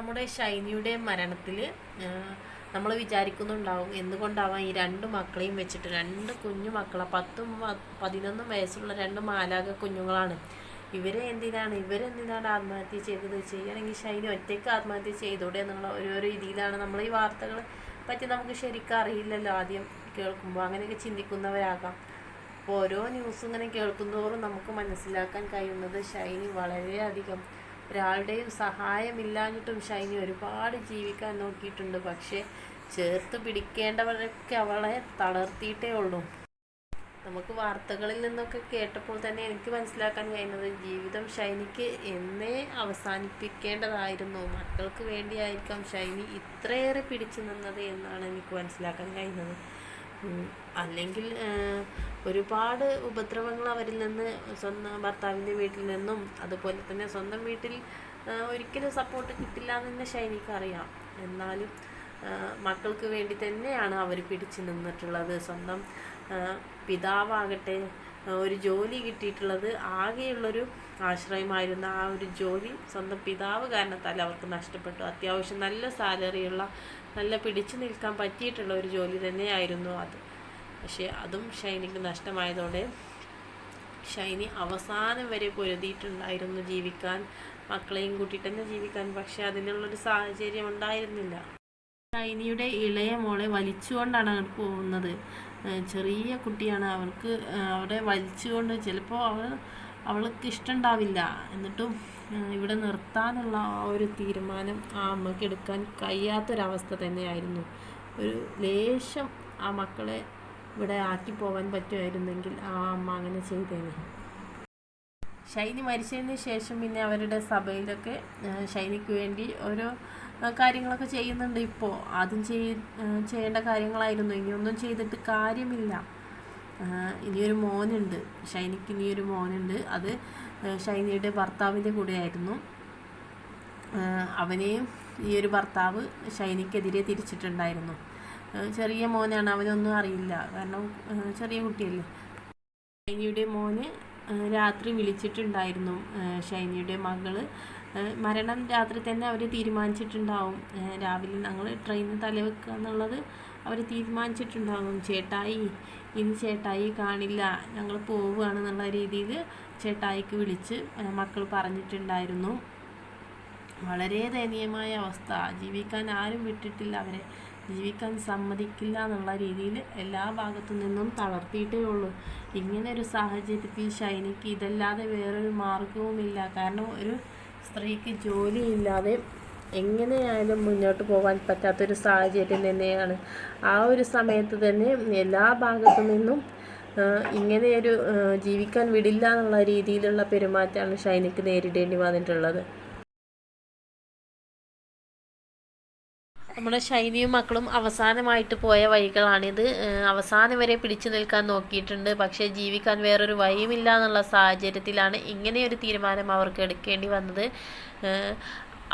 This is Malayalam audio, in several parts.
നമ്മുടെ ഷൈനിയുടെ മരണത്തിൽ നമ്മൾ വിചാരിക്കുന്നുണ്ടാവും എന്തുകൊണ്ടാവാം ഈ രണ്ട് മക്കളെയും വെച്ചിട്ട് രണ്ട് കുഞ്ഞു മക്കളെ പത്തും പതിനൊന്നും വയസ്സുള്ള രണ്ട് മാലാക കുഞ്ഞുങ്ങളാണ്. ഇവരെ എന്തിനാണ് ഇവരെന്തിനാണ് ആത്മഹത്യ ചെയ്തത്? ചെയ്യണമെങ്കിൽ ഷൈനി ഒറ്റയ്ക്ക് ആത്മഹത്യ ചെയ്തൂടെ എന്നുള്ള ഓരോ രീതിയിലാണ് നമ്മൾ ഈ വാർത്തകൾ പറ്റി നമുക്ക് ശരിക്കും അറിയില്ലല്ലോ ആദ്യം കേൾക്കുമ്പോൾ. അങ്ങനെയൊക്കെ ചിന്തിക്കുന്നവരാകാം. അപ്പോൾ ഓരോ ന്യൂസ് ഇങ്ങനെ കേൾക്കുന്നതോറും നമുക്ക് മനസ്സിലാക്കാൻ കഴിയുന്നത് ഷൈനി വളരെയധികം ഒരാളുടെയും സഹായമില്ലാഞ്ഞിട്ടും ഷൈനി ഒരുപാട് ജീവിക്കാൻ നോക്കിയിട്ടുണ്ട്. പക്ഷേ ചേർത്ത് പിടിക്കേണ്ടവരൊക്കെ അവളെ തളർത്തിയിട്ടേ ഉള്ളൂ. നമുക്ക് വാർത്തകളിൽ നിന്നൊക്കെ കേട്ടപ്പോൾ തന്നെ എനിക്ക് മനസ്സിലാക്കാൻ കഴിയുന്നത് ജീവിതം ഷൈനിക്ക് എന്നേ അവസാനിപ്പിക്കേണ്ടതായിരുന്നു. മക്കൾക്ക് വേണ്ടിയായിരിക്കാം ഷൈനി ഇത്രയേറെ പിടിച്ചു നിന്നത് എന്നാണ് എനിക്ക് മനസ്സിലാക്കാൻ കഴിയുന്നത് അല്ലെങ്കിൽ ഒരുപാട് ഉപദ്രവങ്ങൾ അവരിൽ നിന്ന് സ്വന്തം ഭർത്താവിന്റെ വീട്ടിൽ നിന്നും അതുപോലെ തന്നെ സ്വന്തം വീട്ടിൽ ഒരിക്കലും സപ്പോർട്ട് കിട്ടില്ല എന്ന് തന്നെ അറിയാം എന്നാലും മക്കൾക്ക് വേണ്ടി തന്നെയാണ് അവർ പിടിച്ചു നിന്നിട്ടുള്ളത്. സ്വന്തം പിതാവാകട്ടെ ഒരു ജോലി കിട്ടിയിട്ടുള്ളത് ആകെയുള്ളൊരു ആശ്രയമായിരുന്ന ആ ഒരു ജോലി സ്വന്തം പിതാവ് കാരണത്താൽ അവർക്ക് നഷ്ടപ്പെട്ടു. അത്യാവശ്യം നല്ല സാലറിയുള്ള നല്ല പിടിച്ചു നിൽക്കാൻ പറ്റിയിട്ടുള്ള ഒരു ജോലി തന്നെയായിരുന്നു അത്. പക്ഷേ അതും ഷൈനിക്ക് നഷ്ടമായതോടെ ഷൈനി അവസാനം വരെ പൊരുതിയിട്ടുണ്ടായിരുന്നു ജീവിക്കാൻ. മക്കളെയും കൂട്ടിയിട്ട് തന്നെ ജീവിക്കാൻ. പക്ഷെ അതിനുള്ളൊരു സാഹചര്യം ഉണ്ടായിരുന്നില്ല. ഷൈനിയുടെ ഇളയ മോളെ വലിച്ചുകൊണ്ടാണ് അങ്ങോട്ട് പോകുന്നത്. ചെറിയ കുട്ടിയാണ്. അവൾക്ക് അവരെ വലിച്ചുകൊണ്ട് ചിലപ്പോൾ അവൾ അവൾക്ക് ഇഷ്ടമുണ്ടാവില്ല എന്നിട്ടും ഇവിടെ നിർത്താനുള്ള ആ ഒരു തീരുമാനം ആ അമ്മയ്ക്ക് എടുക്കാൻ കഴിയാത്തൊരവസ്ഥ തന്നെയായിരുന്നു. ഒരു ലേശം ആ മക്കളെ ഇവിടെ ആക്കി പോകാൻ പറ്റുമായിരുന്നെങ്കിൽ ആ അമ്മ അങ്ങനെ ചെയ്തേനെ. ശൈനി മരിച്ചതിന് ശേഷം പിന്നെ അവരുടെ സഭയിലൊക്കെ ശൈനിക്ക് വേണ്ടി ഓരോ കാര്യങ്ങളൊക്കെ ചെയ്യുന്നുണ്ട് ഇപ്പോൾ ആദ്യം ചെയ്യേണ്ട കാര്യങ്ങളായിരുന്നു. ഇനിയൊന്നും ചെയ്തിട്ട് കാര്യമില്ല. ഇനിയൊരു മോനുണ്ട്. ഷൈനിക്ക് ഇനിയൊരു മോനുണ്ട്. അത് ഷൈനിയുടെ ഭർത്താവിന്റെ കൂടെയായിരുന്നു. അവനെയും ഈ ഒരു ഭർത്താവ് ഷൈനിക്കെതിരെ തിരിച്ചിട്ടുണ്ടായിരുന്നു. ചെറിയ മോനാണ്. അവനൊന്നും അറിയില്ല. കാരണം ചെറിയ കുട്ടിയല്ലേ. ഷൈനിയുടെ മോന് രാത്രി വിളിച്ചിട്ടുണ്ടായിരുന്നു. ഷൈനിയുടെ മകൾ. മരണം രാത്രി തന്നെ അവർ തീരുമാനിച്ചിട്ടുണ്ടാവും. രാവിലെ ഞങ്ങൾ ട്രെയിനിൽ തലവെക്കുക എന്നുള്ളത് അവർ തീരുമാനിച്ചിട്ടുണ്ടാകും. ചേട്ടായി ഇനി ചേട്ടായി കാണില്ല. ഞങ്ങൾ പോവുകയാണെന്നുള്ള രീതിയിൽ ചേട്ടായിക്ക് വിളിച്ച് മക്കൾ പറഞ്ഞിട്ടുണ്ടായിരുന്നു. വളരെ ദയനീയമായ അവസ്ഥ. ജീവിക്കാൻ ആരും വിട്ടിട്ടില്ല അവരെ. ജീവിക്കാൻ സമ്മതിക്കില്ല എന്നുള്ള രീതിയിൽ എല്ലാ ഭാഗത്തു നിന്നും തളർത്തിയിട്ടേ ഉള്ളൂ. ഇങ്ങനെ ഒരു സാഹചര്യത്തിൽ ഷൈനിക്ക് ഇതല്ലാതെ വേറൊരു മാർഗവുമില്ല കാരണം ഒരു സ്ത്രീക്ക് ജോലിയില്ലാതെ എങ്ങനെയായാലും മുന്നോട്ട് പോകാൻ പറ്റാത്തൊരു സാഹചര്യം തന്നെയാണ്. ആ ഒരു സമയത്ത് തന്നെ എല്ലാ ഭാഗത്തു നിന്നും ഇങ്ങനെയൊരു ജീവിക്കാൻ വിടില്ല എന്നുള്ള രീതിയിലുള്ള പെരുമാറ്റമാണ് ഷൈനിക്ക് നേരിടേണ്ടി വന്നിട്ടുള്ളത്. നമ്മുടെ ഷൈനിയും മക്കളും അവസാനമായിട്ട് പോയ വഴികളാണിത്. അവസാനം വരെ പിടിച്ചു നിൽക്കാൻ നോക്കിയിട്ടുണ്ട്. പക്ഷേ ജീവിക്കാൻ വേറൊരു വഴിയുമില്ല എന്നുള്ള സാഹചര്യത്തിലാണ് ഇങ്ങനെയൊരു തീരുമാനം അവർക്ക് എടുക്കേണ്ടി വന്നത്.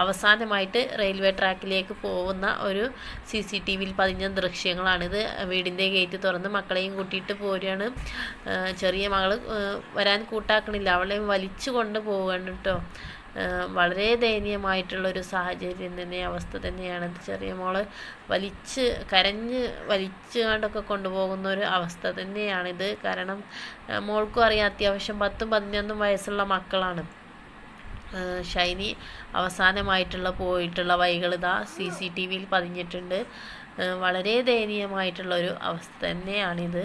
അവസാനമായിട്ട് റെയിൽവേ ട്രാക്കിലേക്ക് പോകുന്ന ഒരു സി സി ടി വിയിൽ പതിഞ്ഞ ദൃശ്യങ്ങളാണിത്. വീടിന്റെ ഗേറ്റ് തുറന്ന് മക്കളെയും കൂട്ടിയിട്ട് പോരുകയാണ്. ചെറിയ മകൾ വരാൻ കൂട്ടാക്കണില്ല. അവളെയും വലിച്ചു കൊണ്ട് പോവുകയാണ് കേട്ടോ വളരെ ദയനീയമായിട്ടുള്ളൊരു സാഹചര്യം തന്നെ അവസ്ഥ തന്നെയാണ്. ചെറിയ മോൾ വലിച്ച് കരഞ്ഞ് വലിച്ചു കൊണ്ടൊക്കെ കൊണ്ടുപോകുന്ന ഒരു അവസ്ഥ തന്നെയാണിത്. കാരണം മോൾക്കും അറിയാം അത്യാവശ്യം പത്തും പതിനൊന്നും വയസ്സുള്ള മക്കളാണ്. ഷൈനി അവസാനമായിട്ടുള്ള പോയിട്ടുള്ള വഴികൾ ഇതാ സി സി ടി വിയിൽ പതിഞ്ഞിട്ടുണ്ട്. വളരെ ദയനീയമായിട്ടുള്ള ഒരു അവസ്ഥ തന്നെയാണിത്.